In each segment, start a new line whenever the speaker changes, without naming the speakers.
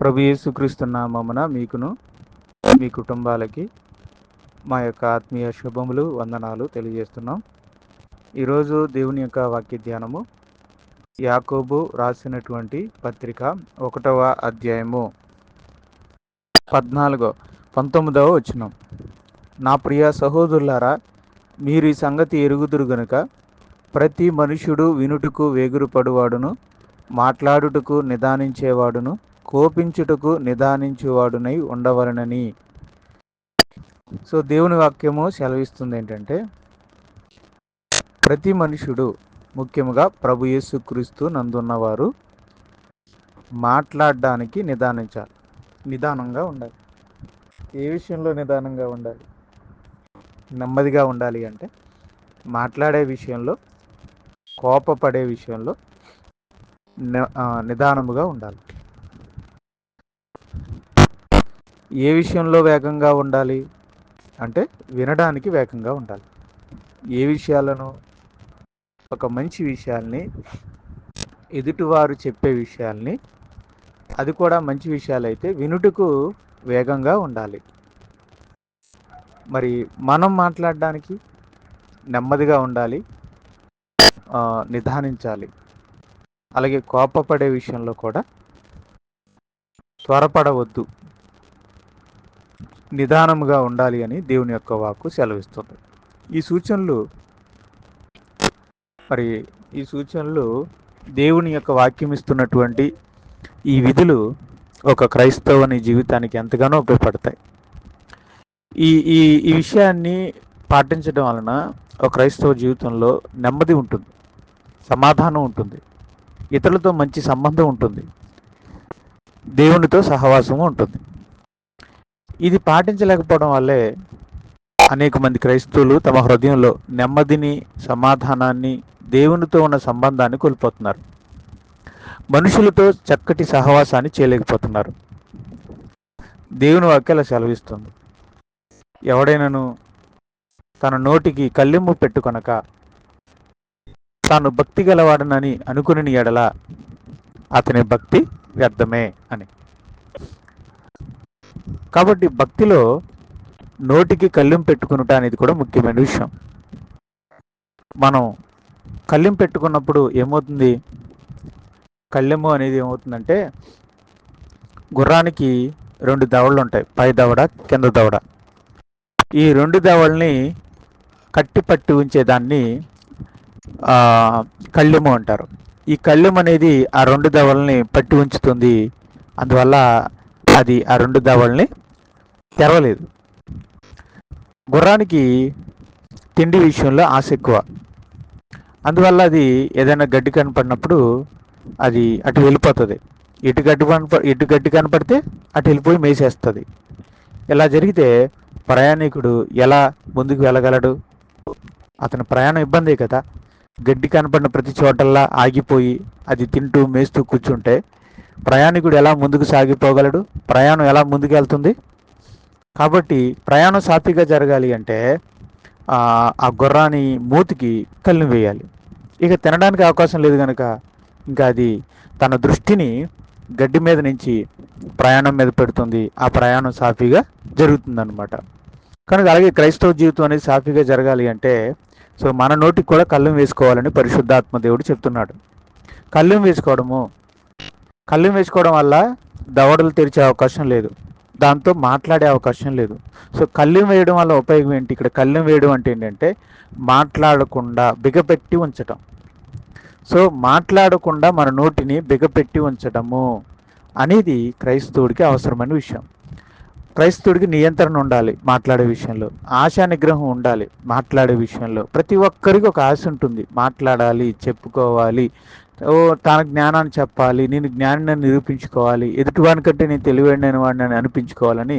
ప్రభు యేసుక్రీస్తు నామమున మీకును మీ కుటుంబాలకి మా యొక్క ఆత్మీయ శుభములు వందనాలు తెలియజేస్తున్నాం. ఈరోజు దేవుని యొక్క వాక్య ధ్యానము యాకోబు రాసినటువంటి పత్రిక ఒకటవ అధ్యాయము పద్నాలుగో పంతొమ్మిదవ వచ్చినాం నా ప్రియ సహోదరులారా మీరు ఈ సంగతి ఎరుగుదురు గనుక ప్రతి మనుషుడు వినుటకు వేగురుపడువాడును మాట్లాడుటకు నిదానించేవాడును కోపించుటకు నిదానించేవాడునై ఉండవలనని. సో దేవుని వాక్యము సెలవిస్తుంది ఏంటంటే ప్రతి మనుషుడు ముఖ్యముగా ప్రభు యేసుక్రీస్తు నందున్నవారు మాట్లాడడానికి నిదానించాలి నిదానంగా ఉండాలి. ఏ విషయంలో నిదానంగా ఉండాలి? నెమ్మదిగా ఉండాలి అంటే మాట్లాడే విషయంలో కోపపడే విషయంలో నిదానముగా ఉండాలి. ఏ విషయంలో వేగంగా ఉండాలి? అంటే వినడానికి వేగంగా ఉండాలి. ఏ విషయాలను? ఒక మంచి విషయాల్ని ఎదుటివారు చెప్పే విషయాల్ని అది కూడా మంచి విషయాలైతే వినుటకు వేగంగా ఉండాలి. మరి మనం మాట్లాడడానికి నెమ్మదిగా ఉండాలి. నిదానించాలి అలాగే కోపపడే విషయంలో కూడా త్వరపడవద్దు. నిదానముగా ఉండాలి అని దేవుని యొక్క వాక్కు సెలవిస్తుంది. ఈ సూచనలు మరి ఈ సూచనలు దేవుని యొక్క వాక్యం ఇస్తున్నటువంటి ఈ విధులు ఒక క్రైస్తవుని జీవితానికి ఎంతగానో ఉపయోగపడతాయి. ఈ ఈ ఈ విషయాన్ని పాటించడం వలన ఒక క్రైస్తవ జీవితంలో నెమ్మది ఉంటుంది సమాధానం ఉంటుంది ఇతరులతో మంచి సంబంధం ఉంటుంది దేవునితో సహవాసము ఉంటుంది. ఇది పాటించలేకపోవడం వల్లే అనేక మంది క్రైస్తవులు తమ హృదయంలో నెమ్మదిని సమాధానాన్ని దేవునితో ఉన్న సంబంధాన్ని కోల్పోతున్నారు. మనుషులతో చక్కటి సహవాసాన్ని చేయలేకపోతున్నారు. దేవుని వాక్యాల సెలవిస్తుంది. ఎవడైనాను తన నోటికి కళ్ళెమ్ము పెట్టుకొనక తాను భక్తి గలవాడనని అనుకుని ఎడల అతని భక్తి వ్యర్థమే అని. కాబట్టి భక్తిలో నోటికి కళ్ళెం పెట్టుకునుట అనేది కూడా ముఖ్యమైన విషయం. మనం కళ్ళెం పెట్టుకున్నప్పుడు ఏమవుతుంది? కళ్ళెము అనేది ఏమవుతుందంటే గుర్రానికి రెండు దవడలు ఉంటాయి. పై దవడ కింద దవడ. ఈ రెండు దవడల్ని కట్టి పట్టి ఉంచేదాన్ని కళ్ళెము అంటారు. ఈ కళ్ళెం అనేది ఆ రెండు దవడల్ని పట్టి ఉంచుతుంది. అందువల్ల అది ఆ రెండు దవళ్ళని తెరవలేదు. గుర్రానికి తిండి విషయంలో ఆశ ఎక్కువ. అందువల్ల అది ఏదైనా గడ్డి కనపడినప్పుడు అది అటు వెళ్ళిపోతుంది. ఇటు గడ్డి కనప ఇటు గడ్డి కనపడితే అటు వెళ్ళిపోయి మేసేస్తుంది. ఇలా జరిగితే ప్రయాణికుడు ఎలా ముందుకు వెళ్ళగలడు? అతని ప్రయాణం ఇబ్బందే కదా. గడ్డి కనపడిన ప్రతి చోటల్లా ఆగిపోయి అది తింటూ మేస్తూ కూర్చుంటే ప్రయాణికుడు ఎలా ముందుకు సాగిపోగలడు? ప్రయాణం ఎలా ముందుకు వెళ్తుంది? కాబట్టి ప్రయాణం సాఫీగా జరగాలి అంటే ఆ గుర్రాన్ని మూతికి కళ్ళు వేయాలి. ఇక తినడానికి అవకాశం లేదు కనుక ఇంకా అది తన దృష్టిని గడ్డి మీద నుంచి ప్రయాణం మీద పెడుతుంది. ఆ ప్రయాణం సాఫీగా జరుగుతుందన్నమాట. కనుక అలాగే క్రైస్తవ జీవితం అనేది సాఫీగా జరగాలి అంటే సో మన నోటికి కూడా కళ్ళం వేసుకోవాలని పరిశుద్ధాత్మ దేవుడు చెప్తున్నాడు. కళ్ళం వేసుకోవడము కళ్ళు వేసుకోవడం వల్ల దవడలు తెరిచే అవకాశం లేదు. దాంతో మాట్లాడే అవకాశం లేదు. సో కళ్ళెం వేయడం వల్ల ఉపయోగం ఏంటి? ఇక్కడ కళ్ళెం వేయడం అంటే ఏంటంటే మాట్లాడకుండా బిగపెట్టి ఉంచటం. సో మాట్లాడకుండా మన నోటిని బిగపెట్టి ఉంచటము అనేది క్రైస్తవుడికి అవసరమైన విషయం. క్రైస్తవుడికి నియంత్రణ ఉండాలి మాట్లాడే విషయంలో. ఆశా నిగ్రహం ఉండాలి మాట్లాడే విషయంలో. ప్రతి ఒక్కరికి ఒక ఆశ ఉంటుంది. మాట్లాడాలి చెప్పుకోవాలి ఓ తన జ్ఞానాన్ని చెప్పాలి నేను జ్ఞానాన్ని నిరూపించుకోవాలి ఎదుటివాని కంటే నేను తెలివైన వాడిని అని అనిపించుకోవాలని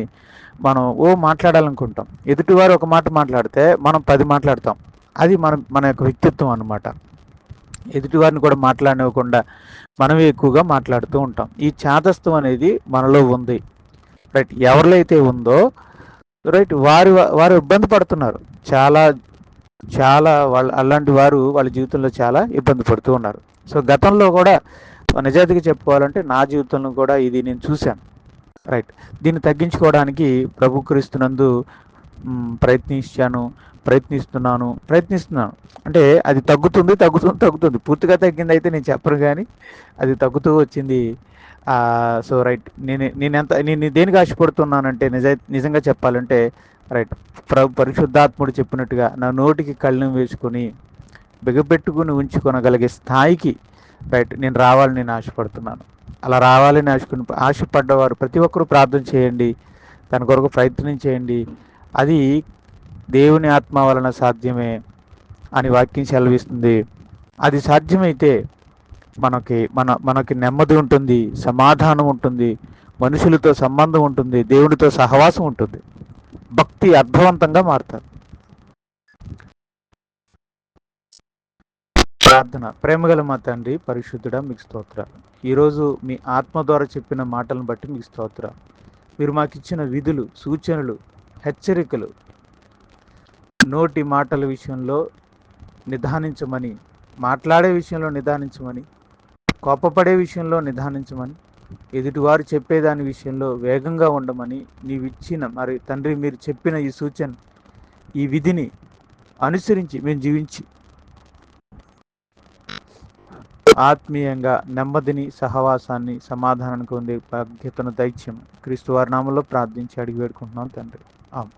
మనం ఓ మాట్లాడాలనుకుంటాం. ఎదుటివారు ఒక మాట మాట్లాడితే మనం పది మాట్లాడతాం. అది మన మన యొక్క వ్యక్తిత్వం అన్నమాట. ఎదుటివారిని కూడా మాట్లాడనివ్వకుండా మనమే ఎక్కువగా మాట్లాడుతూ ఉంటాం. ఈ చాదస్తం అనేది మనలో ఉంది. రైట్ ఎవరిలో అయితే ఉందో రైట్ వారు వారు ఇబ్బంది పడుతున్నారు. చాలా చాలా వాళ్ళ అలాంటి వారు వాళ్ళ జీవితంలో చాలా ఇబ్బంది పడుతూ ఉన్నారు. సో గతంలో కూడా నిజాయితీగా చెప్పుకోవాలంటే నా జీవితంలో కూడా ఇది నేను చూశాను. రైట్ దీన్ని తగ్గించుకోవడానికి ప్రభు క్రీస్తునందు ప్రయత్నించాను ప్రయత్నిస్తున్నాను ప్రయత్నిస్తున్నాను. అంటే అది తగ్గుతుంది తగ్గుతుంది తగ్గుతుంది. పూర్తిగా తగ్గింది అయితే నేను చెప్పను కానీ అది తగ్గుతూ వచ్చింది. So right. నేను నేను ఎంత నేను దేనికి ఆశపడుతున్నానంటే నిజ నిజంగా చెప్పాలంటే రైట్ ప్రభు పరిశుద్ధాత్ముడు చెప్పినట్టుగా నా నోటికి కళ్ళను వేసుకొని బిగబెట్టుకుని ఉంచుకొనగలిగే స్థాయికి రైట్ నేను రావాలని నేను ఆశపడుతున్నాను. అలా రావాలని ఆశకుని ఆశపడ్డవారు ప్రతి ఒక్కరూ ప్రార్థన చేయండి. దాని కొరకు ప్రయత్నం చేయండి. అది దేవుని ఆత్మ వలన సాధ్యమే అని వాక్యం సెలవిస్తుంది. అది సాధ్యమైతే మనకి మన మనకి నెమ్మది ఉంటుంది సమాధానం ఉంటుంది మనుషులతో సంబంధం ఉంటుంది దేవుడితో సహవాసం ఉంటుంది. భక్తి అర్థవంతంగా మారుతారు. ప్రార్థన. ప్రేమగల మా తండ్రి పరిశుద్ధుడ మీకు స్తోత్ర ఈరోజు మీ ఆత్మ ద్వారా చెప్పిన మాటలను బట్టి మీకు స్తోత్ర మీరు మాకు ఇచ్చిన విధులు సూచనలు హెచ్చరికలు నోటి మాటల విషయంలో నిదానించమని మాట్లాడే విషయంలో నిదానించమని కోపపడే విషయంలో నిదానించమని ఎదుటివారు చెప్పేదాని విషయంలో వేగంగా ఉండమని నీవిచ్చిన మరి తండ్రి మీరు చెప్పిన ఈ సూచన ఈ విధిని అనుసరించి మేము జీవించి ఆత్మీయంగా నెమ్మదిని సహవాసాన్ని సమాధానానికి పొందే బాధ్యతను దైత్యం క్రీస్తు వారి నామంలో ప్రార్థించి అడిగి వేడుకుంటున్నాం తండ్రి. ఆమె